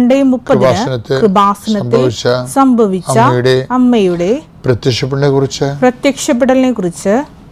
രണ്ടേ മുപ്പതിന് കൃപാസനത്തിൽ സംഭവിച്ച അമ്മയുടെ പ്രത്യക്ഷപ്പെടലിനെ കുറിച്ച് പ്രത്യക്ഷപ്പെടലിനെ കുറിച്ച്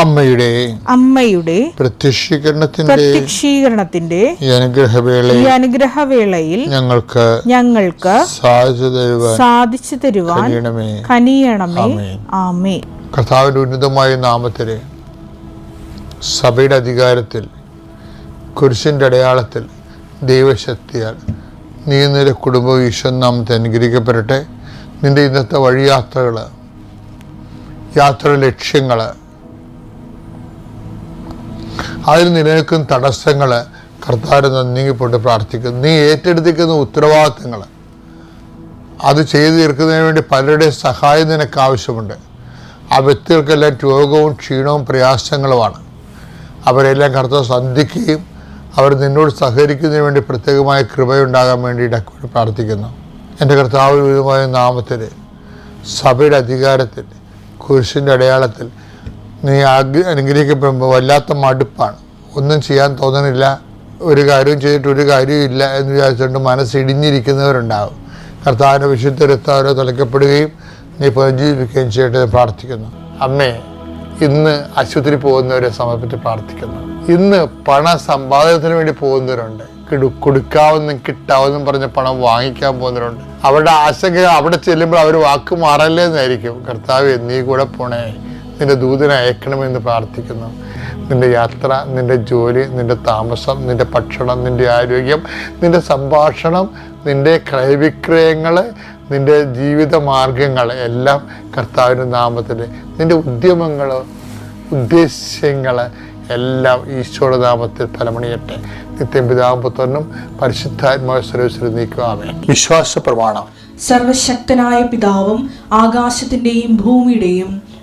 അമ്മയുടെ അമ്മയുടെ പ്രത്യക്ഷീകരണത്തിന്റെ പ്രത്യക്ഷീകരണത്തിന്റെ ഈ അനുഗ്രഹവേളയിൽ ഈ അനുഗ്രഹവേളയിൽ ഞങ്ങൾക്ക് ഞങ്ങൾക്ക് സാധിച്ചു തരുവാൻ സാധിച്ചു തരുവാൻ കനിയണമേ. ആമേ കഥാവിന്റെ ഉന്നതമായ നാമത്തിൽ സഭയുടെ അധികാരത്തിൽ കുരിശിന്റെ അടയാളത്തിൽ ദൈവശക്തിയാൽ നീ നിന്റെ കുടുംബവും ഈശ്വരൻ നാമത്തെ അനുഗ്രഹിക്കപ്പെടട്ടെ. നിന്റെ ഇന്നത്തെ വഴിയാത്രകൾ യാത്ര ലക്ഷ്യങ്ങൾ അതിൽ നിലനിൽക്കുന്ന തടസ്സങ്ങൾ കർത്താവ് നന്ദിങ്ങിപ്പോട്ട് പ്രാർത്ഥിക്കുന്നു. നീ ഏറ്റെടുത്തിരിക്കുന്ന ഉത്തരവാദിത്തങ്ങൾ അത് ചെയ്തു തീർക്കുന്നതിന് വേണ്ടി പലരുടെയും സഹായം നിനക്ക് ആവശ്യമുണ്ട്. ആ വ്യക്തികൾക്കെല്ലാം രോഗവും ക്ഷീണവും പ്രയാസങ്ങളുമാണ്. അവരെല്ലാം കർത്താവ് സന്ധിക്കുകയും അവർ നിന്നോട് സഹകരിക്കുന്നതിന് വേണ്ടി പ്രത്യേകമായ കൃപയുണ്ടാകാൻ വേണ്ടിയിട്ട് പ്രാർത്ഥിക്കുന്നു. എന്റെ കർത്താവ് വിധമായ നാമത്തിൽ സഭയുടെ അധികാരത്തിൽ കുരിശിന്റെ അടയാളത്തിൽ നീ ആഗ്ര അനുഗ്രഹിക്കപ്പെടുമ്പോൾ വല്ലാത്ത മടുപ്പാണ്. ഒന്നും ചെയ്യാൻ തോന്നണില്ല. ഒരു കാര്യവും ചെയ്തിട്ട് ഒരു കാര്യവും ഇല്ല എന്ന് വിചാരിച്ചുകൊണ്ട് മനസ്സിടിഞ്ഞിരിക്കുന്നവരുണ്ടാകും കർത്താവിന്റെ വിശുദ്ധ രക്താവരോ തുലക്കപ്പെടുകയും നീ പുനർജീവിക്കുകയും ചെയ്യട്ടെ പ്രാർത്ഥിക്കുന്നു. അമ്മേ ഇന്ന് ആശുപത്രി പോകുന്നവരെ സമർപ്പിച്ച് പ്രാർത്ഥിക്കുന്നു. ഇന്ന് പണ സമ്പാദനത്തിന് വേണ്ടി പോകുന്നവരുണ്ട്. കൊടുക്കാവുന്നും കിട്ടാവുന്നും പറഞ്ഞ പണം വാങ്ങിക്കാൻ പോകുന്നവരുണ്ട്. അവരുടെ ആശങ്ക അവിടെ ചെല്ലുമ്പോൾ അവർ വാക്ക് മാറല്ലേ എന്നായിരിക്കും കർത്താവ് നീ കൂടെ പോണേ. നിന്റെ ദൂതനെ അയക്കണമെന്ന് പ്രാർത്ഥിക്കുന്നു. നിന്റെ യാത്ര നിന്റെ ജോലി നിന്റെ താമസം നിന്റെ ഭക്ഷണം നിന്റെ ആരോഗ്യം നിന്റെ സംഭാഷണം നിന്റെ ക്രയവിക്രയങ്ങൾ നിന്റെ ജീവിത മാർഗങ്ങൾ എല്ലാം കർത്താവിന്റെ നാമത്തിൽ. നിന്റെ ഉദ്യമങ്ങൾ ഉദ്ദേശ്യങ്ങൾ എല്ലാം ഈശോയുടെ നാമത്തിൽ ഫലമണിയട്ടെ. നിത്യം പിതാമ്പുത്രനും പരിശുദ്ധാത്മാവ് സർവീശ്വരം നീക്കുവാമേ വിശ്വാസ പ്രമാണം സർവശക്തനായ പിതാവും ആകാശത്തിന്റെയും ഭൂമിയുടെയും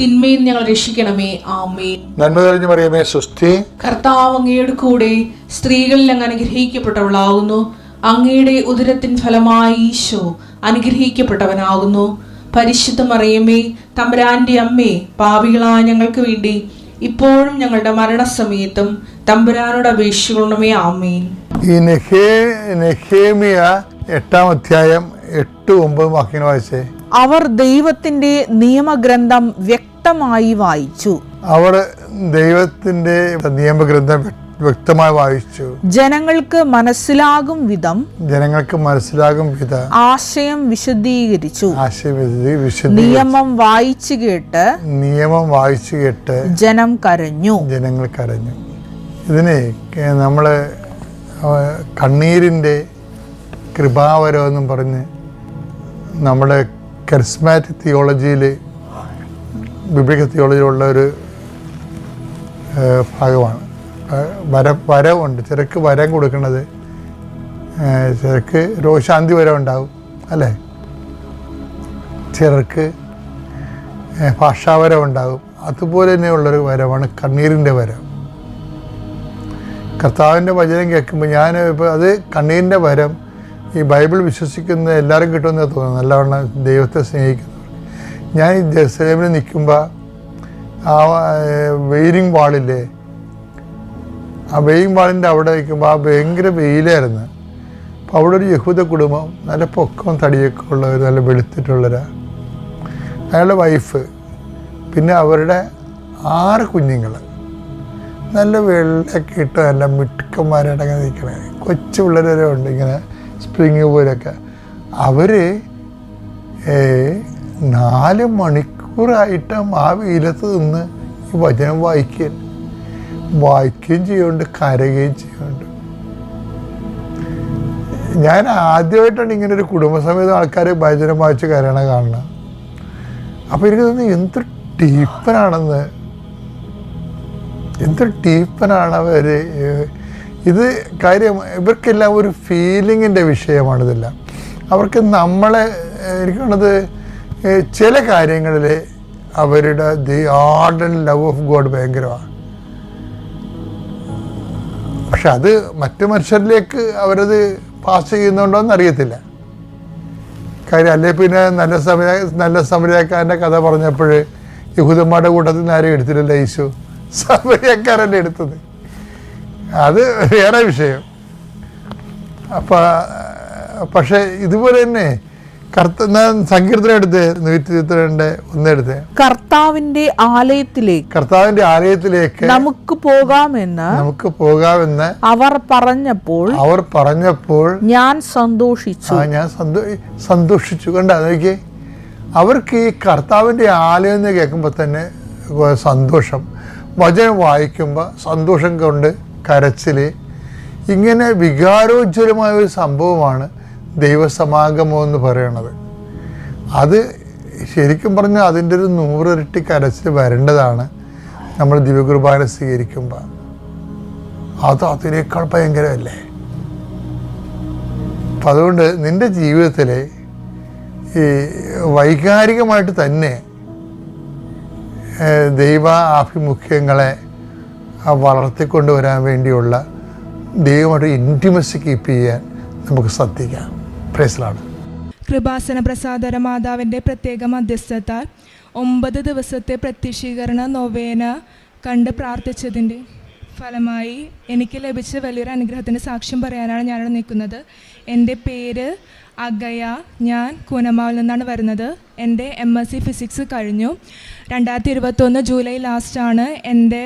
തിന്മയിൽ ഞങ്ങൾ രക്ഷിക്കണമേ. ആമേ നന്മ കഴിഞ്ഞു പറയുമേ സുസ്ഥി കർത്താവ് അങ്ങയുടെ കൂടെ സ്ത്രീകളിൽ അങ്ങ് അനുഗ്രഹിക്കപ്പെട്ടവളാകുന്നു അങ്ങയുടെ ഉദരത്തിൻ ഫലമായി ഈശോ അനുഗ്രഹിക്കപ്പെട്ടവനാകുന്നു. പരിശുദ്ധ മറിയമ്മേ തമ്പുരാന്റെ അമ്മേ പാപികളായ ഞങ്ങൾക്ക് വേണ്ടി ഇപ്പോഴും ഞങ്ങളുടെ മരണസമയത്തും തമ്പുരാനോട് അപേക്ഷിക്കണമേ. ആമേൻ. ഈ നെഹേ നെഹേമിയ എട്ടാം അധ്യായം എട്ട് ഒമ്പത് വാക്യങ്ങൾ വായിച്ചേ. അവർ ദൈവത്തിന്റെ നിയമഗ്രന്ഥം വ്യക്തമായി വായിച്ചു. അവർ ദൈവത്തിന്റെ നിയമഗ്രന്ഥം വ്യക്തമായി വായിച്ചു. ജനങ്ങൾക്ക് മനസ്സിലാകും വിധം ജനങ്ങൾക്ക് മനസ്സിലാകും വിധം ആശയം വിശദീകരിച്ചു. ആശയം നിയമം വായിച്ചു കേട്ട് നിയമം വായിച്ചു കേട്ട് ജനം കരഞ്ഞു. ജനങ്ങൾ കരഞ്ഞു. ഇതിനെ നമ്മൾ കണ്ണീരിന്റെ കൃപാവരം എന്നും പറഞ്ഞ് നമ്മുടെ കരിസ്മാറ്റിക് തിയോളജിയിൽ ബിബ്ലിക്കൽ തിയോളജിയിലുള്ള ഒരു ഭാഗമാണ്. വര വരവുണ്ട്. ചിലക്ക് വരം കൊടുക്കുന്നത് ചിലക്ക് രോഗശാന്തി വരം ഉണ്ടാവും അല്ലേ? ചിലർക്ക് ഭാഷാവരം ഉണ്ടാകും അതുപോലെ തന്നെയുള്ളൊരു വരമാണ് കണ്ണീരിന്റെ വരം. കർത്താവിന്റെ വചനം കേൾക്കുമ്പോൾ ഞാൻ ഇപ്പോൾ അത് കണ്ണീരിന്റെ വരം ഈ ബൈബിൾ വിശ്വസിക്കുന്ന എല്ലാവരും കിട്ടുമെന്ന് തോന്നുന്നു. നല്ലവണ്ണം ദൈവത്തെ സ്നേഹിക്കുന്നു ഞാൻ ഈ ജെറുസലേമിൽ നിൽക്കുമ്പോൾ ആ വെയിലിംഗ് വാളില്ലേ? ആ വെയിലിംഗ് വാളിന്റെ അവിടെ നിൽക്കുമ്പോൾ ആ ഭയങ്കര വെയിലായിരുന്നു. അപ്പോൾ അവിടെ ഒരു യഹൂദ കുടുംബം നല്ല പൊക്കവും തടിയൊക്കെ ഉള്ളവർ നല്ല വെളുത്തിട്ടുള്ളവരാ അയാളുടെ വൈഫ് പിന്നെ അവരുടെ ആറ് കുഞ്ഞുങ്ങൾ നല്ല വെള്ളക്കെ ഇട്ട് നല്ല മിട്ടുക്കന്മാരായിട്ടങ്ങനെ നിൽക്കണേ. കൊച്ചു പിള്ളേരെ ഉണ്ട് ഇങ്ങനെ. സ്പ്രിങ് പോലൊക്കെ. അവർ നാല് മണിക്കൂറായിട്ടും ആ വെയിലത്ത് നിന്ന് ഈ വചനം വായിക്കുക വായിക്കുകയും ചെയ്യുന്നുണ്ട് കരയുകയും ചെയ്യുന്നുണ്ട്. ഞാൻ ആദ്യമായിട്ടാണ് ഇങ്ങനെ ഒരു കുടുംബസമേതം ആൾക്കാർ ഭജനം വായിച്ച് കരയണ കാണുന്നത്. അപ്പോൾ എനിക്ക് തോന്നുന്നു എന്ത് ടീപ്പനാണെന്ന് എന്ത് ടീപ്പനാണ് അവർ ഇത് കാര്യം ഇവർക്കെല്ലാം ഒരു ഫീലിങ്ങിന്റെ വിഷയമാണിതെല്ലാം അവർക്ക് നമ്മളെ ഏഹ്, എനിക്ക് തോന്നുന്നത് ഏഹ്, ചില കാര്യങ്ങളിൽ അവരുടെ the ardent love of God ഭയങ്കരമാണ്. പക്ഷെ അത് മറ്റു മനുഷ്യരിലേക്ക് അവരത് പാസ് ചെയ്യുന്നുണ്ടോ എന്ന് അറിയത്തില്ല. കാര്യം അല്ലെ പിന്നെ നല്ല സമയ നല്ല സമരക്കാരന്റെ കഥ പറഞ്ഞപ്പോൾ യഹൂദന്മാരുടെ കൂട്ടത്തിൽ നിന്ന് ആരും എടുത്തില്ലല്ലോ യേശു? സമരക്കാരന്റെ എടുത്തത്. അത് വേറെ വിഷയം. അപ്പം പക്ഷേ ഇതുപോലെ തന്നെ സങ്കീർത്തനം എടുത്ത് നൂറ്റി ഇരുപത്തിരണ്ട് ഒന്നെടുത്ത് കർത്താവിന്റെ ആലയത്തിലേക്ക് കർത്താവിന്റെ ആലയത്തിലേക്ക് നമുക്ക് പോകാമെന്ന് നമുക്ക് പോകാമെന്ന് അവർ പറഞ്ഞപ്പോൾ അവർ പറഞ്ഞപ്പോൾ ഞാൻ സന്തോഷിച്ചു. ഞാൻ സന്തോഷിച്ചു. കണ്ട നോക്കി അവർക്ക് ഈ കർത്താവിന്റെ ആലയം എന്ന് കേൾക്കുമ്പോൾ തന്നെ സന്തോഷം. വചനം വായിക്കുമ്പോൾ സന്തോഷം കൊണ്ട് കരച്ചിൽ ഇങ്ങനെ വികാരോജ്വലമായ ഒരു സംഭവമാണ് ദൈവസമാഗമം എന്ന് പറയണത്. അത് ശരിക്കും പറഞ്ഞാൽ അതിന്റെ ഒരു നൂറിരട്ടി കരച്ചിൽ വരേണ്ടതാണ് നമ്മൾ ദിവ്യകുർബാന സ്വീകരിക്കുമ്പോൾ അത് അതിനേക്കാൾ ഭയങ്കരമല്ലേ? അപ്പം അതുകൊണ്ട് നിന്റെ ജീവിതത്തിൽ ഈ വൈകാരികമായിട്ട് തന്നെ ദൈവ ആഭിമുഖ്യങ്ങളെ ആ വളർത്തിക്കൊണ്ടുവരാൻ വേണ്ടിയുള്ള ദൈവമായിട്ട് ഇന്റിമസി കീപ്പ് ചെയ്യാൻ നമുക്ക് ശ്രദ്ധിക്കാം. പ്രേസലാണ് കൃപാസന പ്രസാദര മാതാവിന്റെ പ്രത്യേക മധ്യസ്ഥത്താൽ ഒമ്പത് ദിവസത്തെ പ്രത്യക്ഷീകരണ നൊവേന കണ്ട് പ്രാർത്ഥിച്ചതിന്റെ ഫലമായി എനിക്ക് ലഭിച്ച വലിയൊരു അനുഗ്രഹത്തിന്റെ സാക്ഷ്യം പറയാനാണ് ഞാനിവിടെ നിൽക്കുന്നത്. എന്റെ പേര് അഗയ. ഞാൻ കൂനമാവിൽ നിന്നാണ് വരുന്നത്. എന്റെ എം എസ് സി ഫിസിക്സ് കഴിഞ്ഞു. രണ്ടായിരത്തി ഇരുപത്തൊന്ന് ജൂലൈ ലാസ്റ്റാണ് എന്റെ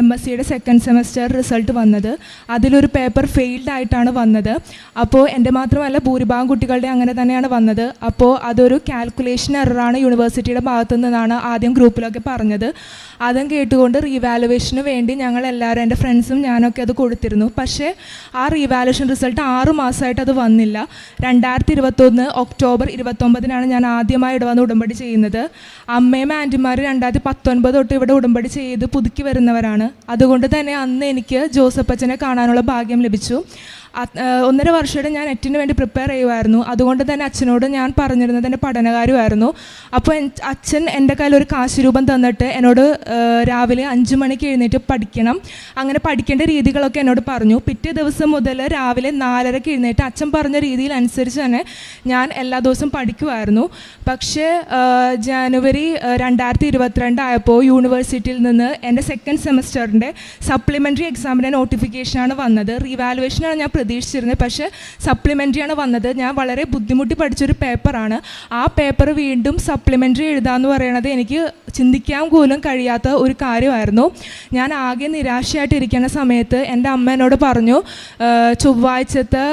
എം എസ് സിയുടെ സെക്കൻഡ് സെമസ്റ്റർ റിസൾട്ട് വന്നത്. അതിലൊരു പേപ്പർ ഫെയിൽഡ് ആയിട്ടാണ് വന്നത്. അപ്പോൾ എന്റെ മാത്രമല്ല ഭൂരിഭാഗം കുട്ടികളുടെ അങ്ങനെ തന്നെയാണ് വന്നത്. അപ്പോൾ അതൊരു കാൽക്കുലേഷൻ എററാണ് യൂണിവേഴ്സിറ്റിയുടെ ഭാഗത്തു നിന്നാണ് ആദ്യം ഗ്രൂപ്പിലൊക്കെ പറഞ്ഞത്. അതും കേട്ടുകൊണ്ട് റീവാലുവേഷന് വേണ്ടി ഞങ്ങൾ എല്ലാവരും എന്റെ ഫ്രണ്ട്സും ഞാനൊക്കെ അത് കൊടുത്തിരുന്നു. പക്ഷേ ആ റീവാലുവേഷൻ റിസൾട്ട് ആറ് മാസമായിട്ട് അത് വന്നില്ല. രണ്ടായിരത്തി ഇരുപത്തൊന്ന് ഒക്ടോബർ ഇരുപത്തൊമ്പതിനാണ് ഞാൻ ആദ്യമായി ഇവിടെ വന്ന് ഉടമ്പടി ചെയ്യുന്നത്. അമ്മയും ആന്റിമാരും രണ്ടായിരത്തി പത്തൊൻപത് തൊട്ട് ഇവിടെ ഉടമ്പടി ചെയ്ത് പുതുക്കി വരുന്നവരാണ്. അതുകൊണ്ട് തന്നെ അന്ന് എനിക്ക് ജോസഫ് അച്ഛനെ കാണാനുള്ള ഭാഗ്യം ലഭിച്ചു. ഒന്നര വർഷമായിട്ട് ഞാൻ നെറ്റിന് വേണ്ടി പ്രിപ്പയർ ചെയ്യുമായിരുന്നു അതുകൊണ്ട് തന്നെ അച്ഛനോട് ഞാൻ പറഞ്ഞിരുന്നത് എന്റെ പഠനകാര്യമായിരുന്നു. അപ്പോൾ അച്ഛൻ എന്റെ കയ്യിൽ ഒരു കാശ് രൂപം തന്നിട്ട് എന്നോട് രാവിലെ അഞ്ച് മണിക്ക് എഴുന്നേറ്റ് പഠിക്കണം. അങ്ങനെ പഠിക്കേണ്ട രീതികളൊക്കെ എന്നോട് പറഞ്ഞു. പിറ്റേ ദിവസം മുതൽ രാവിലെ നാലരയ്ക്ക് എഴുന്നേറ്റ് അച്ഛൻ പറഞ്ഞ രീതിയിൽ അനുസരിച്ച് തന്നെ ഞാൻ എല്ലാ ദിവസവും പഠിക്കുമായിരുന്നു പക്ഷേ ജാനുവരി രണ്ടായിരത്തി ഇരുപത്തിരണ്ട് ആയപ്പോൾ യൂണിവേഴ്സിറ്റിയിൽ നിന്ന് എന്റെ സെക്കൻഡ് സെമസ്റ്ററിന്റെ സപ്ലിമെന്ററി എക്സാമിന്റെ നോട്ടിഫിക്കേഷനാണ് വന്നത്. റീവാലുവേഷനാണ് ഞാൻ പ്രതീക്ഷിച്ചിരുന്നത്. പക്ഷേ സപ്ലിമെന്ററിയാണ് വന്നത്. ഞാൻ വളരെ ബുദ്ധിമുട്ടി പഠിച്ചൊരു പേപ്പറാണ്. ആ പേപ്പർ വീണ്ടും സപ്ലിമെന്ററി എഴുതാമെന്ന് പറയണത് എനിക്ക് ചിന്തിക്കാൻ പോലും കഴിയാത്ത ഒരു കാര്യമായിരുന്നു. ഞാൻ ആകെ നിരാശയായിട്ടിരിക്കുന്ന സമയത്ത് എന്റെ അമ്മ എന്നോട് പറഞ്ഞു "ആ, ചൊവ്വാഴ്ചത്തെ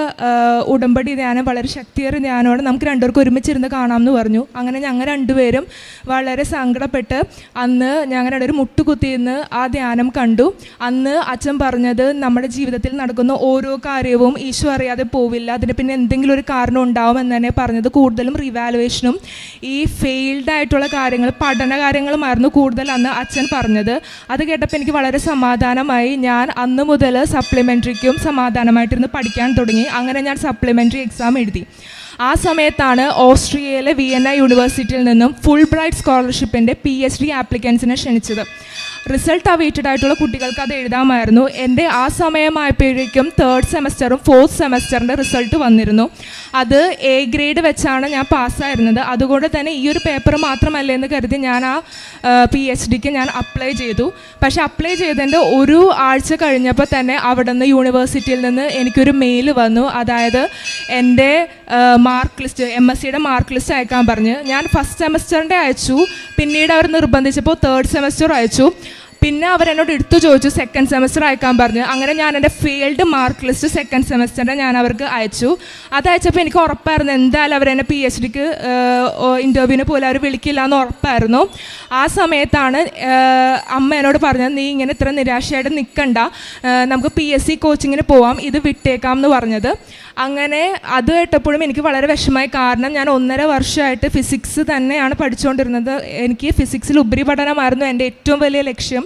ഉടമ്പടി ധ്യാനം വളരെ ശക്തിയേറിയ ധ്യാനമാണ്. നമുക്ക് രണ്ടുപേർക്കും ഒരുമിച്ചിരുന്ന് കാണാമെന്ന് പറഞ്ഞു. അങ്ങനെ ഞങ്ങൾ രണ്ടുപേരും വളരെ സങ്കടപ്പെട്ട് അന്ന് ഞങ്ങൾ ഒരു മുട്ടുകുത്തി നിന്ന് ആ ധ്യാനം കണ്ടു. അന്ന് അച്ഛൻ പറഞ്ഞത് നമ്മുടെ ജീവിതത്തിൽ നടക്കുന്ന ഓരോ കാര്യവും ഈശോ അറിയാതെ പോവില്ല. അതിന് പിന്നെ എന്തെങ്കിലും ഒരു കാരണം ഉണ്ടാവും എന്ന് തന്നെ പറഞ്ഞത് കൂടുതലും റിവാലുവേഷനും ഈ ഫെയിൽഡ് ആയിട്ടുള്ള കാര്യങ്ങൾ പഠന കാര്യങ്ങളുമായിരുന്നു കൂടുതൽ അന്ന് അച്ഛൻ പറഞ്ഞത്. അത് കേട്ടപ്പോൾ എനിക്ക് വളരെ സമാധാനമായി. ഞാൻ അന്ന് മുതൽ സപ്ലിമെന്ററിക്കും സമാധാനമായിട്ടിരുന്ന് പഠിക്കാൻ തുടങ്ങി. അങ്ങനെ ഞാൻ സപ്ലിമെന്ററി എക്സാം എഴുതി. ആ സമയത്താണ് ഓസ്ട്രിയയിലെ വിയന്ന യൂണിവേഴ്സിറ്റിയിൽ നിന്നും ഫുൾ ബ്രൈറ്റ് സ്കോളർഷിപ്പിന്റെ പി എച്ച് ഡി ആപ്ലിക്കൻസിനെ ക്ഷണിച്ചത്. റിസൾട്ട് അവൈറ്റഡ് ആയിട്ടുള്ള കുട്ടികൾക്ക് അത് എഴുതാമായിരുന്നു. എന്റെ ആ സമയമായപ്പോഴേക്കും തേർഡ് സെമസ്റ്ററും ഫോർത്ത് സെമസ്റ്ററിന്റെ റിസൾട്ട് വന്നിരുന്നു. അത് എ ഗ്രേഡ് വെച്ചാണ് ഞാൻ പാസ്സായിരുന്നത്. അതുകൊണ്ട് തന്നെ ഈ ഒരു പേപ്പർ മാത്രമല്ല എന്ന് കരുതി ഞാൻ ആ പി എച്ച് ഡിക്ക് ഞാൻ അപ്ലൈ ചെയ്തു. പക്ഷേ അപ്ലൈ ചെയ്തതിന്റെ ഒരു ആഴ്ച കഴിഞ്ഞപ്പോൾ തന്നെ അവിടെ നിന്ന് യൂണിവേഴ്സിറ്റിയിൽ നിന്ന് എനിക്കൊരു മെയിൽ വന്നു. അതായത് എന്റെ മാർക്ക് ലിസ്റ്റ് എം എസ് സിയുടെ മാർക്ക് ലിസ്റ്റ് അയക്കാൻ പറഞ്ഞ്. ഞാൻ ഫസ്റ്റ് സെമസ്റ്ററിന്റെ അയച്ചു. പിന്നീട് അവർ നിർബന്ധിച്ചപ്പോൾ തേർഡ് സെമസ്റ്റർ അയച്ചു. പിന്നെ അവരെന്നോട് എടുത്തു ചോദിച്ചു സെക്കൻഡ് സെമസ്റ്റർ അയക്കാൻ പറഞ്ഞു. അങ്ങനെ ഞാൻ എന്റെ ഫെയിൽഡ് മാർക്ക് ലിസ്റ്റ് സെക്കൻഡ് സെമസ്റ്ററിന്റെ ഞാൻ അവർക്ക് അയച്ചു. അത് അയച്ചപ്പോൾ എനിക്ക് ഉറപ്പായിരുന്നു എന്തായാലും അവരെന്നെ പി എച്ച് ഡിക്ക് ഇന്റർവ്യൂവിന് പോലും അവർ വിളിക്കില്ല എന്ന് ഉറപ്പായിരുന്നു. ആ സമയത്താണ് അമ്മ എന്നോട് പറഞ്ഞത് നീ ഇങ്ങനെ ഇത്ര നിരാശയായിട്ട് നിൽക്കണ്ട നമുക്ക് പി എസ് സി കോച്ചിങ്ങിന് പോവാം ഇത് വിട്ടേക്കാം എന്ന് പറഞ്ഞത്. അങ്ങനെ അത് കേട്ടപ്പോഴും എനിക്ക് വളരെ വിഷമമായി. കാരണം ഞാൻ ഒന്നര വർഷമായിട്ട് ഫിസിക്സ് തന്നെയാണ് പഠിച്ചുകൊണ്ടിരുന്നത്. എനിക്ക് ഫിസിക്സിൽ ഉപരിപഠനമായിരുന്നു എന്റെ ഏറ്റവും വലിയ ലക്ഷ്യം.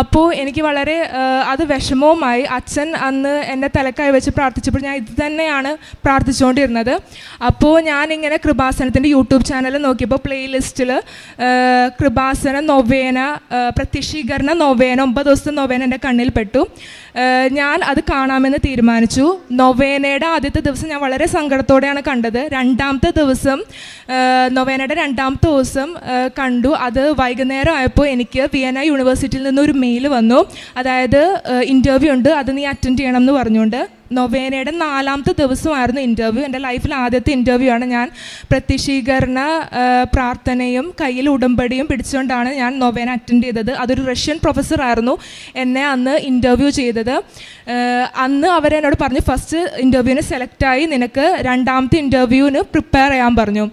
അപ്പോൾ എനിക്ക് വളരെ അത് വിഷമവുമായി അച്ഛൻ അന്ന് എന്റെ തലക്കായി വെച്ച് പ്രാർത്ഥിച്ചപ്പോൾ ഞാൻ ഇത് തന്നെയാണ് പ്രാർത്ഥിച്ചുകൊണ്ടിരുന്നത്. അപ്പോൾ ഞാനിങ്ങനെ കൃപാസനത്തിന്റെ യൂട്യൂബ് ചാനൽ നോക്കിയപ്പോൾ പ്ലേലിസ്റ്റിൽ കൃപാസന നൊവേന പ്രത്യക്ഷീകരണ നൊവേന ഒമ്പത് ദിവസത്തെ നൊവേന എന്റെ കണ്ണിൽ പെട്ടു. ഞാൻ അത് കാണാമെന്ന് തീരുമാനിച്ചു. നൊവേനയുടെ ആദ്യത്തെ ദിവസം ഞാൻ വളരെ സങ്കടത്തോടെയാണ് കണ്ടത്. രണ്ടാമത്തെ ദിവസം നൊവേനയുടെ രണ്ടാമത്തെ ദിവസം കണ്ടു. അത് വൈകുന്നേരം ആയപ്പോൾ എനിക്ക് വിയന യൂണിവേഴ്സിറ്റിയിൽ നിന്ന് ഒരു മെയിൽ വന്നു. അതായത് ഇന്റർവ്യൂ ഉണ്ട്. അത് നീ അറ്റൻഡ് ചെയ്യണം എന്ന് പറഞ്ഞുകൊണ്ട്. നൊവേനയുടെ നാലാമത്തെ ദിവസമായിരുന്നു ഇന്റർവ്യൂ എന്റെ ലൈഫിൽ ആദ്യത്തെ ഇന്റർവ്യൂ ആണ് ഞാൻ പ്രത്യക്ഷീകരണ പ്രാർത്ഥനയും കയ്യിൽ ഉടമ്പടിയും പിടിച്ചുകൊണ്ടാണ് ഞാൻ നൊവേന അറ്റൻഡ് ചെയ്തത്. അതൊരു റഷ്യൻ പ്രൊഫസറായിരുന്നു എന്നെ അന്ന് ഇന്റർവ്യൂ ചെയ്തത്. അന്ന് അവരെന്നോട് പറഞ്ഞു ഫസ്റ്റ് ഇന്റർവ്യൂവിന് സെലക്റ്റായി നിനക്ക് രണ്ടാമത്തെ ഇന്റർവ്യൂവിന് പ്രിപ്പയർ ചെയ്യാൻ പറഞ്ഞു.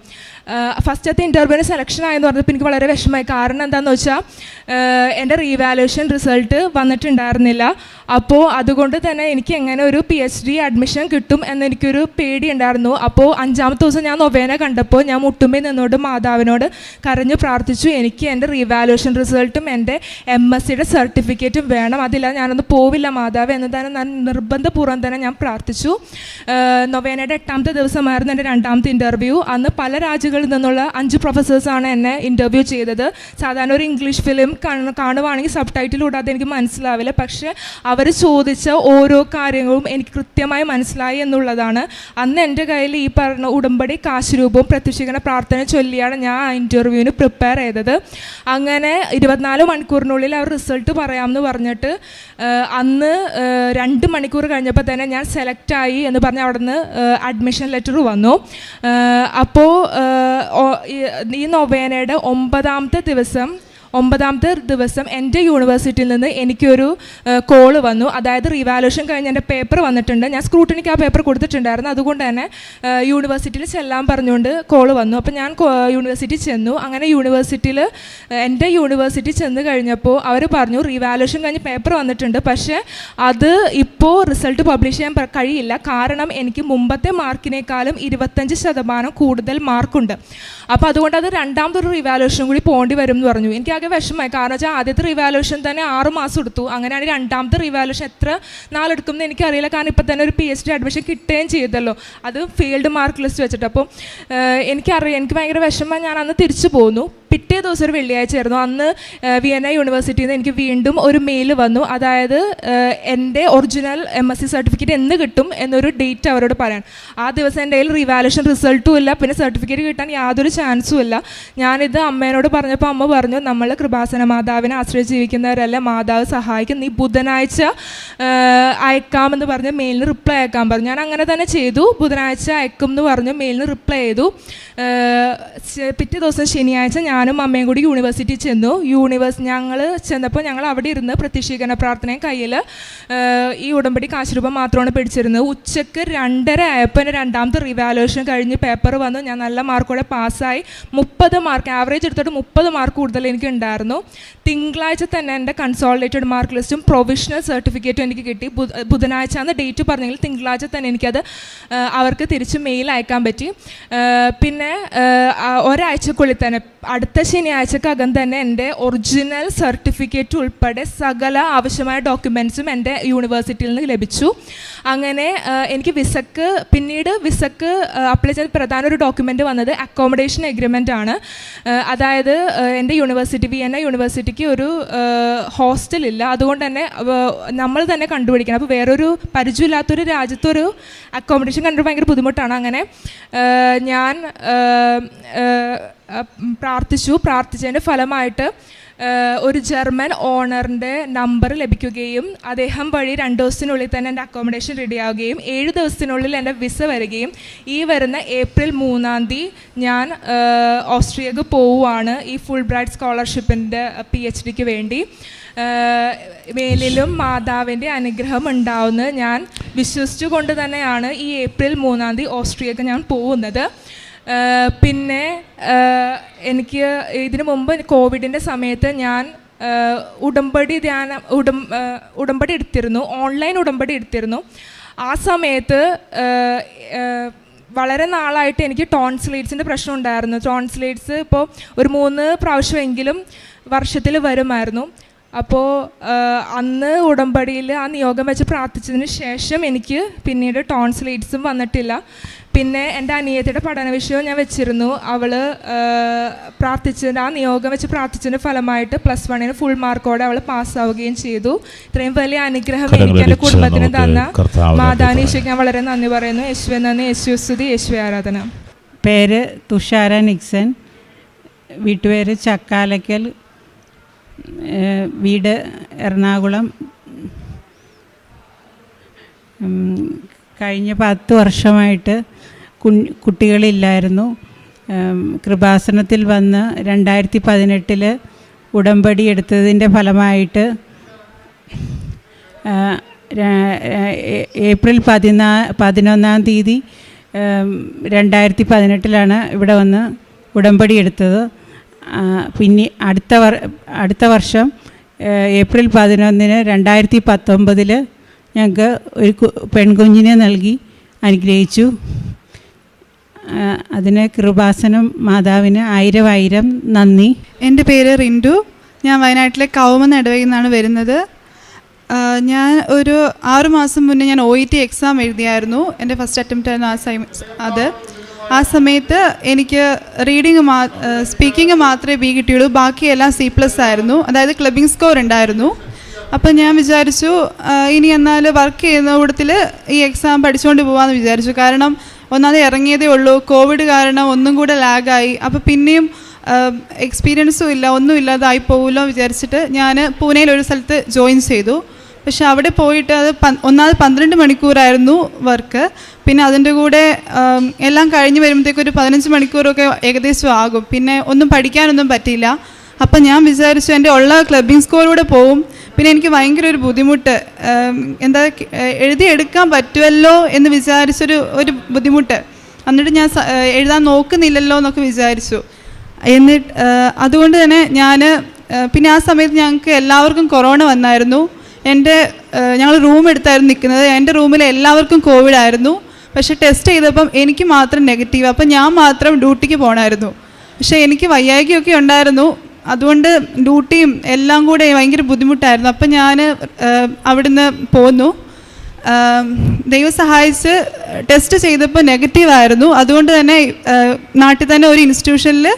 ഫസ്റ്റത്തെ ഇന്റർവ്യൂവിന് സെലക്ഷൻ ആയെന്ന് പറഞ്ഞപ്പോൾ എനിക്ക് വളരെ വിഷമമായി. കാരണം എന്താണെന്ന് വെച്ചാൽ എന്റെ റീവാലുവേഷൻ റിസൾട്ട് വന്നിട്ടുണ്ടായിരുന്നില്ല. അപ്പോൾ അതുകൊണ്ട് തന്നെ എനിക്ക് എങ്ങനെ ഒരു പി എച്ച് ഡി അഡ്മിഷൻ കിട്ടും എന്നെനിക്കൊരു പേടി ഉണ്ടായിരുന്നു. അപ്പോൾ അഞ്ചാമത്തെ ദിവസം ഞാൻ നൊവേന കണ്ടപ്പോൾ ഞാൻ മുട്ടുമ്പേ നിന്നോട് മാതാവിനോട് കരഞ്ഞു പ്രാർത്ഥിച്ചു. എനിക്ക് എന്റെ റീവാലുവേഷൻ റിസൾട്ടും എന്റെ എം എസ് സിയുടെ സർട്ടിഫിക്കറ്റും വേണം. അതില്ല ഞാനൊന്ന് പോവില്ല മാതാവ് എന്ന് തന്നെ ഞാൻ നിർബന്ധപൂർവം തന്നെ ഞാൻ പ്രാർത്ഥിച്ചു. നൊവേനയുടെ എട്ടാമത്തെ ദിവസമായിരുന്നു എന്റെ രണ്ടാമത്തെ ഇന്റർവ്യൂ അന്ന് പല രാജ്യങ്ങളിൽ നിന്നുള്ള അഞ്ച് പ്രൊഫസേഴ്സാണ് എന്നെ ഇന്റർവ്യൂ ചെയ്തത്. സാധാരണ ഒരു ഇംഗ്ലീഷ് ഫിലിം കാണുവാണെങ്കിൽ സബ് ടൈറ്റിൽ കൂടാതെ എനിക്ക് മനസ്സിലാവില്ല. പക്ഷേ അവർ ചോദിച്ച ഓരോ കാര്യങ്ങളും എനിക്ക് കൃത്യമായി മനസ്സിലായി എന്നുള്ളതാണ്. അന്ന് എന്റെ കയ്യിൽ ഈ പറഞ്ഞ ഉടമ്പടി കാശുരൂപവും പ്രത്യക്ഷീകരണ പ്രാർത്ഥന ചൊല്ലിയാണ് ഞാൻ ആ ഇന്റർവ്യൂവിന് പ്രിപ്പയർ ചെയ്തത്. അങ്ങനെ ഇരുപത്തിനാല് മണിക്കൂറിനുള്ളിൽ അവർ റിസൾട്ട് പറയാമെന്ന് പറഞ്ഞിട്ട് അന്ന് രണ്ട് മണിക്കൂർ കഴിഞ്ഞപ്പോൾ തന്നെ ഞാൻ സെലക്റ്റായി എന്ന് പറഞ്ഞ് അവിടെ നിന്ന് അഡ്മിഷൻ ലെറ്റർ വന്നു. അപ്പോൾ ഈ നൊവേനയുടെ ഒമ്പതാമത്തെ ദിവസം ഒമ്പതാമത്തെ ദിവസം എന്റെ യൂണിവേഴ്സിറ്റിയിൽ നിന്ന് എനിക്കൊരു കോൾ വന്നു. അതായത് റിവാലുവേഷൻ കഴിഞ്ഞ് എന്റെ പേപ്പർ വന്നിട്ടുണ്ട്. ഞാൻ സ്ക്രൂട്ടണിക്ക് ആ പേപ്പർ കൊടുത്തിട്ടുണ്ടായിരുന്നു. അതുകൊണ്ട് തന്നെ യൂണിവേഴ്സിറ്റിയിൽ ചെല്ലാൻ പറഞ്ഞുകൊണ്ട് കോൾ വന്നു. അപ്പോൾ ഞാൻ യൂണിവേഴ്സിറ്റി ചെന്നു. അങ്ങനെ യൂണിവേഴ്സിറ്റിയിൽ എന്റെ യൂണിവേഴ്സിറ്റി ചെന്ന് കഴിഞ്ഞപ്പോൾ അവർ പറഞ്ഞു റിവാലുവേഷൻ കഴിഞ്ഞ് പേപ്പർ വന്നിട്ടുണ്ട്. പക്ഷേ അത് ഇപ്പോൾ റിസൾട്ട് പബ്ലിഷ് ചെയ്യാൻ കഴിയില്ല. കാരണം എനിക്ക് മുമ്പത്തെ മാർക്കിനേക്കാളും ഇരുപത്തഞ്ച് ശതമാനം കൂടുതൽ മാർക്കുണ്ട്. അപ്പോൾ അതുകൊണ്ട് അത് രണ്ടാമതൊരു റിവാലുവേഷൻ കൂടി പോകേണ്ടി വരും എന്ന് പറഞ്ഞു എനിക്കാകെ ഭയങ്കര വിഷമമായി. കാരണം വെച്ചാൽ ആദ്യത്തെ റിവാലുവേഷൻ തന്നെ ആറ് മാസം എടുത്തു. അങ്ങനെയാണ് രണ്ടാമത്തെ റിവാലുവേഷൻ എത്ര നാളെടുക്കും എന്ന് എനിക്കറിയില്ല. കാരണം ഇപ്പം തന്നെ ഒരു പി എച്ച് ഡി അഡ്മിഷൻ കിട്ടുകയും ചെയ്തല്ലോ. അത് ഫീൽഡ് മാർക്ക് ലിസ്റ്റ് വെച്ചിട്ട്. അപ്പോൾ എനിക്കറിയാം. എനിക്ക് ഭയങ്കര വിഷമം ഞാൻ അന്ന് തിരിച്ചു പോന്നു. പിറ്റേ ദിവസം ഒരു വെള്ളിയാഴ്ച ആയിരുന്നു. അന്ന് വിയന്ന യൂണിവേഴ്സിറ്റിയിൽ നിന്ന് എനിക്ക് വീണ്ടും ഒരു മെയിൽ വന്നു. അതായത് എന്റെ original M S C certificate എന്ന് കിട്ടും എന്നൊരു ഡേറ്റ് അവരോട് പറയാൻ. ആ ദിവസം എന്റെ കയ്യിൽ റിവാലുവേഷൻ റിസൾട്ടും ഇല്ല. പിന്നെ സർട്ടിഫിക്കറ്റ് കിട്ടാൻ യാതൊരു ചാൻസും ഇല്ല. ഞാനിത് അമ്മേനോട് പറഞ്ഞപ്പോൾ അമ്മ പറഞ്ഞു നമ്മൾ കൃപാസന മാതാവിനെ ആശ്രയിച്ച് ജീവിക്കുന്നവരെല്ലാം മാതാവ് സഹായിക്കും. നീ ബുധനാഴ്ച അയക്കാമെന്ന് പറഞ്ഞ് മെയിലിന് റിപ്ലൈ അയക്കാൻ പറഞ്ഞു. ഞാൻ അങ്ങനെ തന്നെ ചെയ്തു. ബുധനാഴ്ച അയക്കും എന്ന് പറഞ്ഞു മെയിലിന് റിപ്ലൈ ചെയ്തു. പിറ്റേ ദിവസം ശനിയാഴ്ച ഞാനും അമ്മയും കൂടി യൂണിവേഴ്സിറ്റി ചെന്നു. യൂണിവേഴ്സ് ഞങ്ങൾ ചെന്നപ്പോൾ ഞങ്ങൾ അവിടെ ഇരുന്ന് പ്രത്യക്ഷീകരണ പ്രാർത്ഥനയും കയ്യിൽ ഈ ഉടമ്പടി കാശുരൂപം മാത്രമാണ് പിടിച്ചിരുന്നത്. ഉച്ചയ്ക്ക് രണ്ടര ആയപ്പോൾ എന്റെ രണ്ടാമത്തെ റിവാലുവേഷൻ കഴിഞ്ഞ് പേപ്പർ വന്നു. ഞാൻ നല്ല മാർക്കോടെ പാസ്സായി മുപ്പത് മാർക്ക് ആവറേജ് എടുത്തിട്ട് മുപ്പത് മാർക്ക് കൂടുതൽ എനിക്ക് ഉണ്ടായിരുന്നു. തിങ്കളാഴ്ച തന്നെ എന്റെ കൺസോളിഡേറ്റഡ് മാർക്ക് ലിസ്റ്റും പ്രൊവിഷണൽ സർട്ടിഫിക്കറ്റും എനിക്ക് കിട്ടി. ബുധ- ബുധനാഴ്ച എന്ന ഡേറ്റ് പറഞ്ഞെങ്കിൽ തിങ്കളാഴ്ച തന്നെ എനിക്കത് അവർക്ക് തിരിച്ച് മെയിൽ അയക്കാൻ പറ്റി. പിന്നെ ഒരാഴ്ചക്കുള്ളിൽ തന്നെ അടുത്ത ശനിയാഴ്ചക്കകം തന്നെ എന്റെ ഒറിജിനൽ സർട്ടിഫിക്കറ്റ് ഉൾപ്പെടെ സകല ആവശ്യമായ ഡോക്യുമെൻസും എന്റെ യൂണിവേഴ്സിറ്റിയിൽ നിന്ന് ലഭിച്ചു. അങ്ങനെ എനിക്ക് വിസക്ക് പിന്നീട് വിസക്ക് അപ്ലൈ ചെയ്ത പ്രധാന ഒരു ഡോക്യുമെന്റ് വന്നത് അക്കോമഡേഷൻ എഗ്രിമെന്റ് ആണ്. അതായത് എന്റെ യൂണിവേഴ്സിറ്റി വിയന്ന യൂണിവേഴ്സിറ്റിക്ക് ഒരു ഹോസ്റ്റൽ ഇല്ല. അതുകൊണ്ട് തന്നെ നമ്മൾ തന്നെ കണ്ടുപിടിക്കണം. അപ്പോൾ വേറൊരു പരിചയമില്ലാത്തൊരു രാജ്യത്തൊരു അക്കോമഡേഷൻ കണ്ടിട്ട് ഭയങ്കര ബുദ്ധിമുട്ടാണ്. അങ്ങനെ ഞാൻ പ്രാർത്ഥിച്ചു. പ്രാർത്ഥിച്ചതിന്റെ ഫലമായിട്ട് ഒരു ജർമ്മൻ ഓണറിന്റെ നമ്പർ ലഭിക്കുകയും അദ്ദേഹം വഴി രണ്ട് ദിവസത്തിനുള്ളിൽ തന്നെ എന്റെ അക്കോമഡേഷൻ റെഡിയാവുകയും ഏഴ് ദിവസത്തിനുള്ളിൽ എന്റെ വിസ വരികയും ഈ വരുന്ന ഏപ്രിൽ മൂന്നാം തീയതി ഞാൻ ഓസ്ട്രിയക്ക് പോവുകയാണ് ഈ ഫുൾ ബ്രൈറ്റ് സ്കോളർഷിപ്പിന്റെ പി എച്ച് ഡിക്ക് വേണ്ടി. മേലിലും മാതാവിന്റെ അനുഗ്രഹം ഉണ്ടാവുന്ന ഞാൻ വിശ്വസിച്ചുകൊണ്ട് തന്നെയാണ് ഈ ഏപ്രിൽ മൂന്നാം തീയതി ഓസ്ട്രിയക്ക് ഞാൻ പോകുന്നത് പിന്നെ എനിക്ക് ഇതിനു മുമ്പ് കോവിഡിന്റെ സമയത്ത് ഞാൻ ഉടമ്പടി ധ്യാനം ഉടം ഉടമ്പടി എടുത്തിരുന്നു. ഓൺലൈൻ ഉടമ്പടി എടുത്തിരുന്നു. ആ സമയത്ത് വളരെ നാളായിട്ട് എനിക്ക് ടോൺസിലേറ്റ്സിന്റെ പ്രശ്നം ഉണ്ടായിരുന്നു. ടോൺസിലേറ്റ്സ് ഇപ്പോൾ ഒരു മൂന്ന് പ്രാവശ്യമെങ്കിലും വർഷത്തിൽ വരുമായിരുന്നു. അപ്പോൾ അന്ന് ഉടമ്പടിയിൽ ആ നിയോഗം വെച്ച് പ്രാർത്ഥിച്ചതിന് ശേഷം എനിക്ക് പിന്നീട് ടോൺസിലേറ്റ്സും വന്നിട്ടില്ല. പിന്നെ എന്റെ അനിയത്തിയുടെ പഠന വിഷയവും ഞാൻ വെച്ചിരുന്നു. അവൾ പ്രാർത്ഥിച്ചതിന്റെ ആ നിയോഗം വെച്ച് പ്രാർത്ഥിച്ചതിന്റെ ഫലമായിട്ട് പ്ലസ് വണ്ണിന് ഫുൾ മാർക്കോടെ അവൾ പാസ്സാവുകയും ചെയ്തു. ഇത്രയും വലിയ അനുഗ്രഹം എനിക്ക് എന്റെ കുടുംബത്തിന് തന്ന മാതാനീശയ്ക്ക് ഞാൻ വളരെ നന്ദി പറയുന്നു. യേശുവെ നന്ദി. യേശു സ്തുതി. യേശു ആരാധന. പേര് തുഷാര നിക്സൻ. വീട്ടുപേര് ചക്കാലക്കൽ. വീട് എറണാകുളം. കഴിഞ്ഞ പത്ത് വർഷമായിട്ട് കു കുട്ടികളില്ലായിരുന്നു. കൃപാസനത്തിൽ വന്ന് രണ്ടായിരത്തി പതിനെട്ടിൽ ഉടമ്പടി എടുത്തതിന്റെ ഫലമായിട്ട് ഏപ്രിൽ പതിനാ പതിനൊന്നാം തീയതി രണ്ടായിരത്തി പതിനെട്ടിലാണ് ഇവിടെ വന്ന് ഉടമ്പടി എടുത്തത്. പിന്നെ അടുത്ത വർ അടുത്ത വർഷം ഏപ്രിൽ പതിനൊന്നിന് രണ്ടായിരത്തി പത്തൊമ്പതിൽ ഞങ്ങൾക്ക് ഒരു പെൺകുഞ്ഞിനെ നൽകി അനുഗ്രഹിച്ചു. അതിന് കൃപാസനം മാതാവിന് ആയിരം ആയിരം നന്ദി. എന്റെ പേര് റിൻഡു. ഞാൻ വയനാട്ടിലെ കൗമെന്ന് ഇടവയിൽ നിന്നാണ് വരുന്നത് ഞാൻ ഒരു ആറു മാസം മുന്നേ ഞാൻ ഒ ഇ ടി എക്സാം എഴുതിയായിരുന്നു. എന്റെ ഫസ്റ്റ് അറ്റംപ്റ്റ് ആയിരുന്നു ആ സൈ അത്. ആ സമയത്ത് എനിക്ക് റീഡിങ് മാ സ്പീക്കിംഗ് മാത്രമേ ബി കിട്ടിയുള്ളൂ. ബാക്കിയെല്ലാം സി പ്ലസ് ആയിരുന്നു. അതായത് ക്ലബിംഗ് സ്കോർ ഉണ്ടായിരുന്നു. അപ്പം ഞാൻ വിചാരിച്ചു ഇനി എന്നാൽ വർക്ക് ചെയ്യുന്ന കൂട്ടത്തിൽ ഈ എക്സാം പഠിച്ചുകൊണ്ട് പോകാമെന്ന് വിചാരിച്ചു. കാരണം ഒന്നാമത് ഇറങ്ങിയതേ ഉള്ളൂ കോവിഡ് കാരണം ഒന്നും കൂടെ ലാഗായി അപ്പോൾ പിന്നെയും എക്സ്പീരിയൻസും ഇല്ല ഒന്നും ഇല്ലാതായി പോകുമല്ലോ വിചാരിച്ചിട്ട് ഞാൻ പൂനെയിൽ ഒരു സ്ഥലത്ത് ജോയിൻ ചെയ്തു. പക്ഷെ അവിടെ പോയിട്ട് അത് ഒന്നാമത് പന്ത്രണ്ട് മണിക്കൂറായിരുന്നു വർക്ക് പിന്നെ അതിന്റെ കൂടെ എല്ലാം കഴിഞ്ഞ് വരുമ്പോഴത്തേക്ക് ഒരു പതിനഞ്ച് മണിക്കൂറൊക്കെ ഏകദേശം ആകും. പിന്നെ ഒന്നും പഠിക്കാനൊന്നും പറ്റിയില്ല. അപ്പം ഞാൻ വിചാരിച്ചു എന്റെ ഉള്ള ക്ലബിംഗ് സ്കോറിലൂടെ പോവും. പിന്നെ എനിക്ക് ഭയങ്കര ഒരു ബുദ്ധിമുട്ട്. എന്താ എഴുതി എഴുതിയെടുക്കാൻ പറ്റുമല്ലോ എന്ന് വിചാരിച്ചൊരു ഒരു ബുദ്ധിമുട്ട്. എന്നിട്ട് ഞാൻ എഴുതാൻ നോക്കുന്നില്ലല്ലോ എന്നൊക്കെ വിചാരിച്ചു. എന്നിട്ട് അതുകൊണ്ട് തന്നെ ഞാൻ പിന്നെ ആ സമയത്ത് ഞങ്ങൾക്ക് എല്ലാവർക്കും കൊറോണ വന്നായിരുന്നു. എന്റെ ഞങ്ങൾ റൂം എടുത്തായിരുന്നു നിൽക്കുന്നത് എന്റെ റൂമിൽ എല്ലാവർക്കും കോവിഡ് ആയിരുന്നു. പക്ഷെ ടെസ്റ്റ് ചെയ്തപ്പം എനിക്ക് മാത്രം നെഗറ്റീവ്. അപ്പം ഞാൻ മാത്രം ഡ്യൂട്ടിക്ക് പോകണമായിരുന്നു പക്ഷേ എനിക്ക് വയ്യായ്കയൊക്കെ ഉണ്ടായിരുന്നു. അതുകൊണ്ട് ഡ്യൂട്ടിയും എല്ലാം കൂടെ ഭയങ്കര ബുദ്ധിമുട്ടായിരുന്നു. അപ്പം ഞാൻ അവിടുന്ന് പോന്നു. ദൈവം സഹായിച്ച് ടെസ്റ്റ് ചെയ്തപ്പോൾ നെഗറ്റീവ് ആയിരുന്നു. അതുകൊണ്ട് തന്നെ നാട്ടിൽ തന്നെ ഒരു ഇൻസ്റ്റിറ്റ്യൂഷനിൽ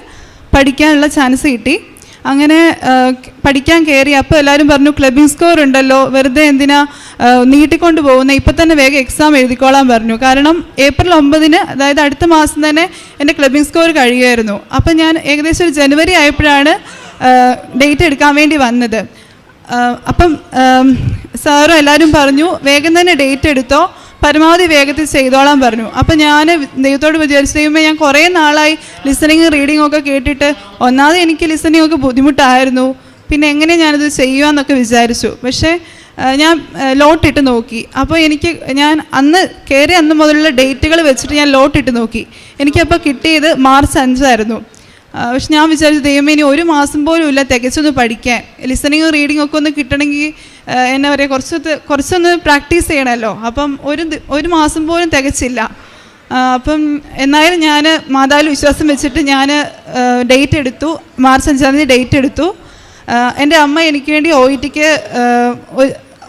പഠിക്കാനുള്ള ചാൻസ് കിട്ടി. അങ്ങനെ പഠിക്കാൻ കയറി അപ്പോൾ എല്ലാവരും പറഞ്ഞു ക്ലബിംഗ് സ്കോർ ഉണ്ടല്ലോ. വെറുതെ എന്തിനാ നീട്ടിക്കൊണ്ട് പോകുന്നത് ഇപ്പം തന്നെ വേഗം എക്സാം എഴുതിക്കോളാൻ പറഞ്ഞു. കാരണം ഏപ്രിൽ ഒമ്പതിന് അതായത് അടുത്ത മാസം തന്നെ എന്റെ ക്ലബിംഗ് സ്കോർ കഴിയുമായിരുന്നു. അപ്പം ഞാൻ ഏകദേശം ഒരു ജനുവരി ആയപ്പോഴാണ് ഡേറ്റ് എടുക്കാൻ വേണ്ടി വന്നത്. അപ്പം സാറും എല്ലാവരും പറഞ്ഞു വേഗം തന്നെ ഡേറ്റ് എടുത്തോ. പരമാവധി വേഗത്തിൽ ചെയ്തോളാൻ പറഞ്ഞു. അപ്പം ഞാൻ ദൈവത്തോട് വിചാരിച്ചു ദൈവമേ ഞാൻ കുറേ നാളായി ലിസണിങ് റീഡിംഗ് ഒക്കെ കേട്ടിട്ട് ഒന്നാമത് എനിക്ക് ലിസണിങ് ഒക്കെ ബുദ്ധിമുട്ടായിരുന്നു. പിന്നെ എങ്ങനെ ഞാനത് ചെയ്യുക വിചാരിച്ചു. പക്ഷേ ഞാൻ ലോട്ടിട്ട് നോക്കി. അപ്പോൾ എനിക്ക് ഞാൻ അന്ന് കയറി അന്ന് മുതലുള്ള ഡേറ്റുകൾ വെച്ചിട്ട് ഞാൻ ലോട്ടിട്ട് നോക്കി. എനിക്കപ്പോൾ കിട്ടിയത് മാർച്ച് അഞ്ചായിരുന്നു. പക്ഷെ ഞാൻ വിചാരിച്ചു ദൈവമേ ഇനി ഒരു മാസം പോലും ഇല്ല തികച്ചൊന്ന് പഠിക്കാൻ. ലിസണിങ്ങും റീഡിംഗ് ഒക്കെ ഒന്ന് കിട്ടണമെങ്കിൽ എന്നാ പറയുക കുറച്ച് കുറച്ചൊന്ന് പ്രാക്ടീസ് ചെയ്യണമല്ലോ അപ്പം ഒരു ഒരു മാസം പോലും തികച്ചില്ല. അപ്പം എന്നാലും ഞാൻ മാതാവിൽ വിശ്വാസം വെച്ചിട്ട് ഞാൻ ഡേറ്റ് എടുത്തു. മാർച്ച് അഞ്ചാം തീയതി ഡേറ്റ് എടുത്തു. എന്റെ അമ്മ എനിക്ക് വേണ്ടി ഒ ഇ ടിക്ക്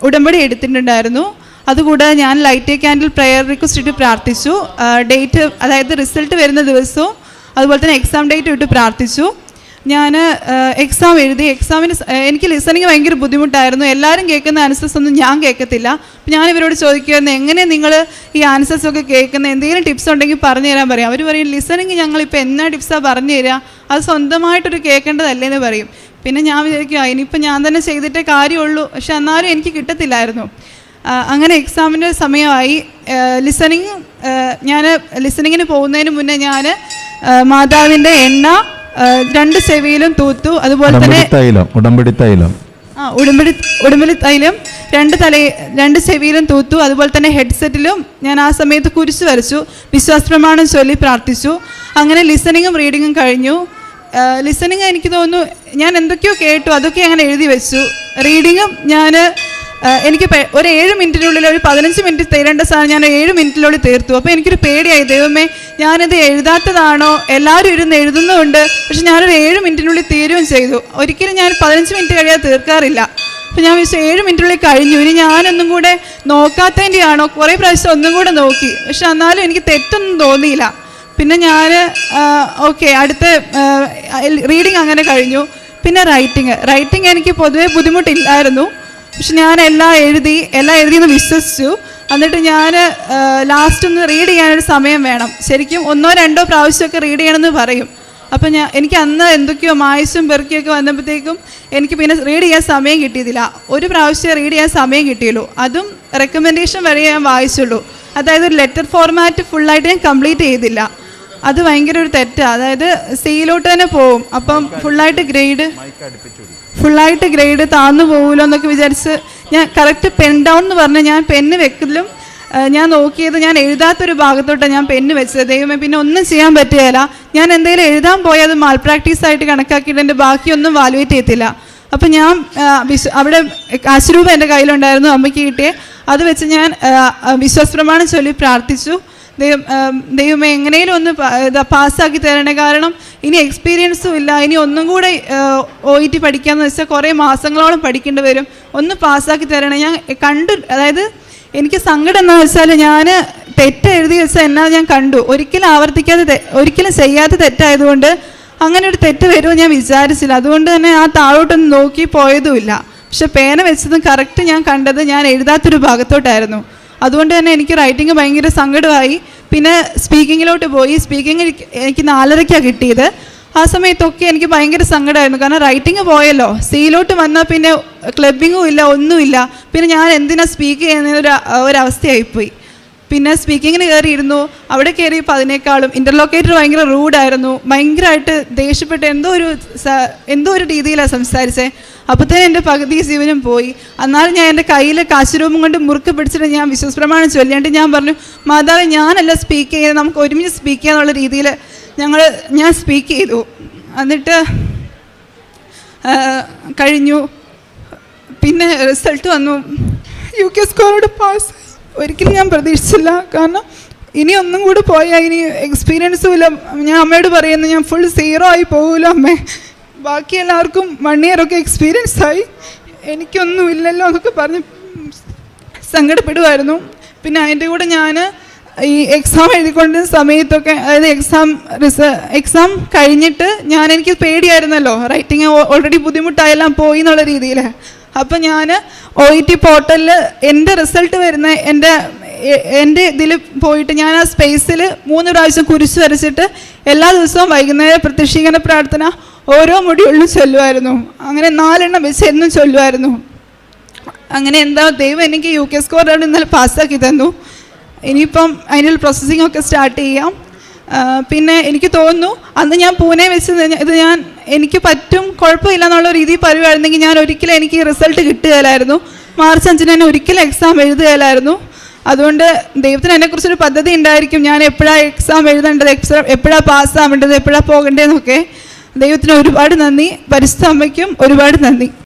ഉടമ്പടി എടുത്തിട്ടുണ്ടായിരുന്നു. അതുകൂടാതെ ഞാൻ ലൈറ്റ് ക്യാൻഡിൽ പ്രയർ റിക്വസ്റ്റ് ഇട്ട് പ്രാർത്ഥിച്ചു. ഡേറ്റ് അതായത് റിസൾട്ട് വരുന്ന ദിവസവും അതുപോലെ തന്നെ എക്സാം ഡേറ്റ് ഇട്ട് പ്രാർത്ഥിച്ചു. ഞാൻ എക്സാം എഴുതി എക്സാമിന് എനിക്ക് ലിസണിങ് ഭയങ്കര ബുദ്ധിമുട്ടായിരുന്നു. എല്ലാവരും കേൾക്കുന്ന ആൻസേഴ്സ് ഒന്നും ഞാൻ കേൾക്കത്തില്ല. അപ്പം ഞാൻ ഇവരോട് ചോദിക്കുമായിരുന്നു എങ്ങനെ നിങ്ങൾ ഈ ആൻസേഴ്സ് ഒക്കെ കേൾക്കുന്ന? എന്തെങ്കിലും ടിപ്സ് ഉണ്ടെങ്കിൽ പറഞ്ഞു തരാൻ പറയും. അവർ പറയും ലിസണിങ് ഞങ്ങളിപ്പോൾ എന്നാ ടിപ്സാണ് പറഞ്ഞു തരിക അത് സ്വന്തമായിട്ടൊരു കേൾക്കേണ്ടതല്ലേ? എന്ന് പറയും. പിന്നെ ഞാൻ വിചാരിക്കും "ആ, ഇനിയിപ്പോൾ ഞാൻ തന്നെ ചെയ്തിട്ടേ കാര്യമുള്ളൂ. പക്ഷെ എന്നാലും എനിക്ക് കിട്ടത്തില്ലായിരുന്നു. അങ്ങനെ എക്സാമിന്റെ സമയമായി. ലിസണിങ് ഞാൻ ലിസണിങ്ങിന് പോകുന്നതിന് മുന്നേ ഞാൻ മാതാവിന്റെ എണ്ണ രണ്ട് സെവിയിലും തൂത്തു അതുപോലെ തന്നെ ഉടമ്പടി തൈലം ഉടമ്പടി തൈലം. ആ ഉടുമ്പടി ഉടുമ്പടി തൈലം രണ്ട് തല രണ്ട് ചെവിയിലും തൂത്തു അതുപോലെ തന്നെ ഹെഡ്സെറ്റിലും ഞാൻ ആ സമയത്ത് കുരിശ് വരച്ചു വിശ്വാസ പ്രമാണം ചൊല്ലി പ്രാർത്ഥിച്ചു. അങ്ങനെ ലിസണിങ്ങും റീഡിങ്ങും കഴിഞ്ഞു. ലിസണിങ് എനിക്ക് തോന്നുന്നു ഞാൻ എന്തൊക്കെയോ കേട്ടു അതൊക്കെ അങ്ങനെ എഴുതി വെച്ചു. റീഡിങ്ങും ഞാൻ എനിക്ക് ഒരു ഏഴ് മിനിറ്റിനുള്ളിൽ ഒരു പതിനഞ്ച് മിനിറ്റ് തീരേണ്ട സാധനം ഞാൻ ഏഴ് മിനിറ്റിനുള്ളിൽ തീർത്തു. അപ്പോൾ എനിക്കൊരു പേടിയായി. ദൈവമേ ഞാനിത് എഴുതാത്തതാണോ? എല്ലാവരും ഇരുന്ന് എഴുതുന്നുണ്ട് പക്ഷെ ഞാനൊരു ഏഴ് മിനിറ്റിനുള്ളിൽ തീരുകയും ചെയ്തു. ഒരിക്കലും ഞാൻ പതിനഞ്ച് മിനിറ്റ് കഴിയാതെ തീർക്കാറില്ല. അപ്പോൾ ഞാൻ വിചാരിച്ചു ഏഴ് മിനിറ്റിനുള്ളിൽ കഴിഞ്ഞു. ഇനി ഞാനൊന്നും കൂടെ നോക്കാത്തതിന്റെ ആണോ കുറേ പ്രാവശ്യം ഒന്നും കൂടെ നോക്കി. പക്ഷെ എന്നാലും എനിക്ക് തെറ്റൊന്നും തോന്നിയില്ല. പിന്നെ ഞാൻ ഓക്കെ അടുത്ത റീഡിങ് അങ്ങനെ കഴിഞ്ഞു. പിന്നെ റൈറ്റിങ് റൈറ്റിങ് എനിക്ക് പൊതുവേ ബുദ്ധിമുട്ടില്ലായിരുന്നു. പക്ഷെ ഞാൻ എല്ലാം എഴുതി എല്ലാം എഴുതിയെന്ന് വിശ്വസിച്ചു. എന്നിട്ട് ഞാൻ ലാസ്റ്റ് ഒന്ന് റീഡ് ചെയ്യാനൊരു സമയം വേണം. ശരിക്കും ഒന്നോ രണ്ടോ പ്രാവശ്യമൊക്കെ റീഡ് ചെയ്യണമെന്ന് പറയും. അപ്പം ഞാൻ എനിക്ക് അന്ന് എന്തൊക്കെയോ മായസും പെറുക്കിയൊക്കെ വന്നപ്പോഴത്തേക്കും എനിക്ക് പിന്നെ റീഡ് ചെയ്യാൻ സമയം കിട്ടിയതില്ല ഒരു പ്രാവശ്യം റീഡ് ചെയ്യാൻ സമയം കിട്ടിയുള്ളൂ. അതും റെക്കമെൻഡേഷൻ വരെ ഞാൻ വായിച്ചുള്ളൂ. അതായത് ഒരു ലെറ്റർ ഫോർമാറ്റ് ഫുള്ളായിട്ട് ഞാൻ കംപ്ലീറ്റ് ചെയ്തില്ല. അത് ഭയങ്കര ഒരു തെറ്റാണ് അതായത് സിയിലോട്ട് തന്നെ പോവും. അപ്പം ഫുള്ളായിട്ട് ഗ്രേഡ് ഫുള്ളായിട്ട് ഗ്രേഡ് താന്നു പോകുമല്ലോ എന്നൊക്കെ വിചാരിച്ച് ഞാൻ കറക്റ്റ് പെൻ ഡൗൺ എന്ന് പറഞ്ഞാൽ ഞാൻ പെന്ന് വെക്കലും ഞാൻ നോക്കിയത് ഞാൻ എഴുതാത്തൊരു ഭാഗത്തോട്ടാണ് ഞാൻ പെന്ന് വെച്ചത്. ദൈവമേ പിന്നെ ഒന്നും ചെയ്യാൻ പറ്റുകയില്ല ഞാൻ എന്തെങ്കിലും എഴുതാൻ പോയാൽ അത് മാൽ പ്രാക്ടീസ് ആയിട്ട് കണക്കാക്കിയിട്ട് എന്റെ ബാക്കിയൊന്നും വാലുവേറ്റ് ചെയ്യത്തില്ല. അപ്പം ഞാൻ അവിടെ കാശുരൂപ എന്റെ കയ്യിലുണ്ടായിരുന്നു അമ്മയ്ക്ക് കിട്ടിയേ. അത് വെച്ച് ഞാൻ വിശ്വാസ പ്രമാണം ചൊല്ലി പ്രാർത്ഥിച്ചു. ദൈവമേ എങ്ങനെയും ഒന്ന് പാസ്സാക്കി തരണേ. കാരണം ഇനി എക്സ്പീരിയൻസും ഇല്ല. ഇനി ഒന്നും കൂടെ ഒ ഇ ടി പഠിക്കാമെന്ന് വെച്ചാൽ കുറേ മാസങ്ങളോളം പഠിക്കേണ്ടി വരും. ഒന്ന് പാസ്സാക്കി തരണേ. ഞാൻ കണ്ടു അതായത് എനിക്ക് സങ്കടം എന്താണെന്ന് വെച്ചാൽ ഞാൻ തെറ്റ് എഴുതി വെച്ചാൽ എന്നാ ഞാൻ കണ്ടു. ഒരിക്കലും ആവർത്തിക്കാതെ ഒരിക്കലും ചെയ്യാത്ത തെറ്റായതുകൊണ്ട് അങ്ങനെ ഒരു തെറ്റ് വരുമോ ഞാൻ വിചാരിച്ചില്ല. അതുകൊണ്ട് തന്നെ ആ താഴോട്ടൊന്നും നോക്കി പോയതുമില്ല. പക്ഷെ പേന വെച്ചതും കറക്റ്റ് ഞാൻ കണ്ടത് ഞാൻ എഴുതാത്തൊരു ഭാഗത്തോട്ടായിരുന്നു. അതുകൊണ്ട് തന്നെ എനിക്ക് റൈറ്റിംഗ് ഭയങ്കര സങ്കടമായി. പിന്നെ സ്പീക്കിങ്ങിലോട്ട് പോയി. സ്പീക്കിംഗ് എനിക്ക് നാലരയ്ക്കാണ് കിട്ടിയത്. ആ സമയത്തൊക്കെ എനിക്ക് ഭയങ്കര സങ്കടമായിരുന്നു കാരണം റൈറ്റിംഗ് പോയല്ലോ. സീയിലോട്ട് വന്നാൽ പിന്നെ ക്ലബിങ്ങും ഇല്ല ഒന്നുമില്ല. പിന്നെ ഞാൻ എന്തിനാ സ്പീക്ക് ചെയ്യുന്ന ഒരു ഒരവസ്ഥയായിപ്പോയി പിന്നെ സ്പീക്കിങ്ങിന് കയറിയിരുന്നു. അവിടെ കയറിയപ്പോൾ അതിനേക്കാളും ഇന്റർലോക്കേറ്റർ ഭയങ്കര റൂഡായിരുന്നു ഭയങ്കരമായിട്ട് ദേഷ്യപ്പെട്ട് എന്തോ ഒരു എന്തോ ഒരു രീതിയിലാണ് സംസാരിച്ചത് അപ്പോഴത്തേനും എന്റെ പകുതി ജീവനും പോയി. എന്നാലും ഞാൻ എന്റെ കയ്യിൽ കാശുരൂപം കൊണ്ട് മുറുക്ക് പിടിച്ചിട്ട് ഞാൻ വിശ്വസ്പ്രമാണം ചൊല്ലിയിട്ട് ഞാൻ പറഞ്ഞു മാതാവ് ഞാനല്ല സ്പീക്ക് ചെയ്യുന്നത്. നമുക്ക് ഒരുമിച്ച് സ്പീക്ക് ചെയ്യാന്നുള്ള രീതിയിൽ ഞങ്ങൾ ഞാൻ സ്പീക്ക് ചെയ്തു. എന്നിട്ട് കഴിഞ്ഞു. പിന്നെ റിസൾട്ട് വന്നു. യു കെ സ്കോറോട് പാസ് ഒരിക്കലും ഞാൻ പ്രതീക്ഷിച്ചില്ല. കാരണം ഇനി ഒന്നും കൂടി പോയാൽ ഇനി എക്സ്പീരിയൻസും ഇല്ല. ഞാൻ അമ്മയോട് പറയുന്നു ഞാൻ ഫുൾ സീറോ ആയി പോകില്ല അമ്മേ. ബാക്കി എല്ലാവർക്കും വൺ ഇയർ ഒക്കെ എക്സ്പീരിയൻസ് ആയി. എനിക്കൊന്നും ഇല്ലല്ലോ എന്നൊക്കെ പറഞ്ഞ് സങ്കടപ്പെടുമായിരുന്നു പിന്നെ അതിന്റെ കൂടെ ഞാൻ ഈ എക്സാം എഴുതിക്കൊണ്ടിരുന്ന സമയത്തൊക്കെ അതായത് എക്സാം റിസ എക്സാം കഴിഞ്ഞിട്ട് ഞാൻ എനിക്ക് പേടിയായിരുന്നല്ലോ റൈറ്റിങ് ഓൾറെഡി ബുദ്ധിമുട്ടായെല്ലാം പോയി എന്നുള്ള രീതിയിൽ അപ്പം ഞാൻ ഒ ഇ ടി പോർട്ടലിൽ എന്റെ റിസൾട്ട് വരുന്ന എന്റെ എന്റെ ഇതിൽ പോയിട്ട് ഞാൻ ആ സ്പേസിൽ മൂന്ന് പ്രാവശ്യം കുരിശ് വരച്ചിട്ട് എല്ലാ ദിവസവും വൈകുന്നേരം പ്രത്യക്ഷീകരണ പ്രാർത്ഥന ഓരോ മുടിയുള്ളിലും ചൊല്ലുമായിരുന്നു അങ്ങനെ നാലെണ്ണം വെച്ച് എന്നും ചൊല്ലുമായിരുന്നു അങ്ങനെ എന്താ ദൈവം എനിക്ക് യു കെ സ്കോറാണ് ഇന്നലെ പാസ്സാക്കി തന്നു. ഇനിയിപ്പം അതിനുള്ള പ്രോസസ്സിംഗ് ഒക്കെ സ്റ്റാർട്ട് ചെയ്യാം. പിന്നെ എനിക്ക് തോന്നുന്നു അന്ന് ഞാൻ പൂനെ വെച്ച് ഇത് ഞാൻ എനിക്ക് പറ്റും കുഴപ്പമില്ല എന്നുള്ള രീതിയിൽ പറയുമായിരുന്നെങ്കിൽ ഞാൻ ഒരിക്കലും എനിക്ക് റിസൾട്ട് കിട്ടുകയില്ലായിരുന്നു. മാർച്ച് അഞ്ചിന് തന്നെ ഒരിക്കലും എക്സാം എഴുതുകയില്ലായിരുന്നു. അതുകൊണ്ട് ദൈവത്തിന് എന്നെക്കുറിച്ചൊരു പദ്ധതി ഉണ്ടായിരിക്കും. ഞാൻ എപ്പോഴാണ് എക്സാം എഴുതേണ്ടത്? എക്സാം എപ്പോഴാണ് പാസ്സാവേണ്ടത് എപ്പോഴാണ് പോകേണ്ടതെന്നൊക്കെ ദൈവത്തിന് ഒരുപാട് നന്ദി. അമ്മയ്ക്കും ഒരുപാട് നന്ദി.